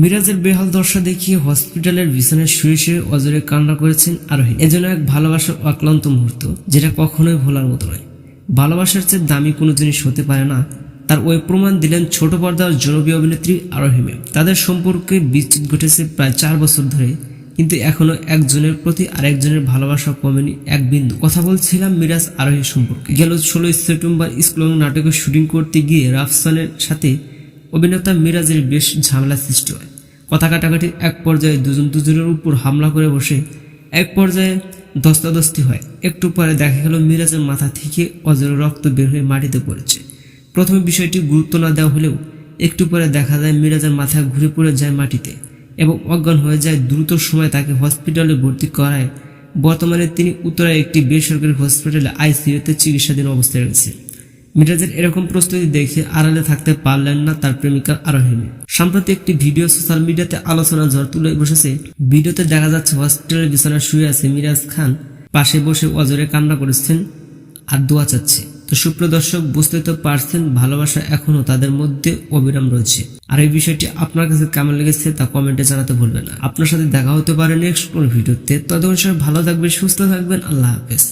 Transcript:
মিরাজের বেহাল দশা দেখিয়ে হসপিটালের বিছানায় শুয়ে শুয়ে অজরে কান্না করেছেন আরোহী। এজন্য এক ভালোবাসার অক্লান্ত মুহূর্ত, যেটা কখনোই ভোলার মতো নয়। ভালোবাসার চেয়ে দামি কোনো জিনিস হতে পারে না। তার ওই প্রমাণ দিলেন ছোট পর্দার জনপ্রিয় অভিনেত্রী আরোহী মেম তাদের সম্পর্কে বিচ্ছেদ ঘটেছে প্রায় চার বছর ধরে, কিন্তু এখনও একজনের প্রতি আরেকজনের ভালোবাসা কমেনি এক বিন্দু। কথা বলছিলাম মিরাজ আরোহী সম্পর্কে। গেল ষোলোই সেপ্টেম্বর স্কুল নাটকের শুটিং করতে গিয়ে রাফসানের সাথে অভিনেতা মিরাজের বেশ ঝামেলা সৃষ্টি হয়। কথা কাটাকাটির এক পর্যায়ে দুজন দুজনের উপর হামলা করে বসে এক পর্যায়ে দস্তাদস্তি হয়। একটু পরে দেখা গেল মিরাজের মাথা থেকে অজর রক্ত বের হয়ে মাটিতে পড়েছে। প্রথমে বিষয়টি গুরুত্ব না দেওয়া হলেও একটু পরে দেখা যায় মিরাজের মাথা ঘুরে পড়ে যায় মাটিতে এবং অজ্ঞান হয়ে যায় দ্রুত সময় তাকে হসপিটালে ভর্তি করায়। বর্তমানে তিনি উত্তরায় একটি বেসরকারি হসপিটালে আইসিইউতে চিকিৎসাধীন অবস্থায় রয়েছে মিরাজের এরকম প্রস্তুতি দেখে আড়ালে থাকতে পারলেন না তার প্রেমিকা আরোহিনী। সম্প্রতি একটি ভিডিও সোশ্যাল মিডিয়াতে আলোচনা ঝড় তুলে বসেছে। ভিডিওতে দেখা যাচ্ছে হসপিটালের বিছানায় শুয়ে আছে মিরাজ খান। পাশে বসে অজরে কান্না করেছেন আর দোয়া চাচ্ছে। তো সুপ্রিয় দর্শক, বুঝতে তো পারছেন, ভালোবাসা এখনও তাদের মধ্যে অবিরাম রয়েছে। আর এই বিষয়টি আপনার কাছে কেমন লেগেছে তা কমেন্টে জানাতে ভুলবেন না। আপনার সাথে দেখা হতে পারে নেক্সট কোন ভিডিওতে। ততক্ষণ সবাই ভালো থাকবেন, সুস্থ থাকবেন। আল্লাহ হাফেজ।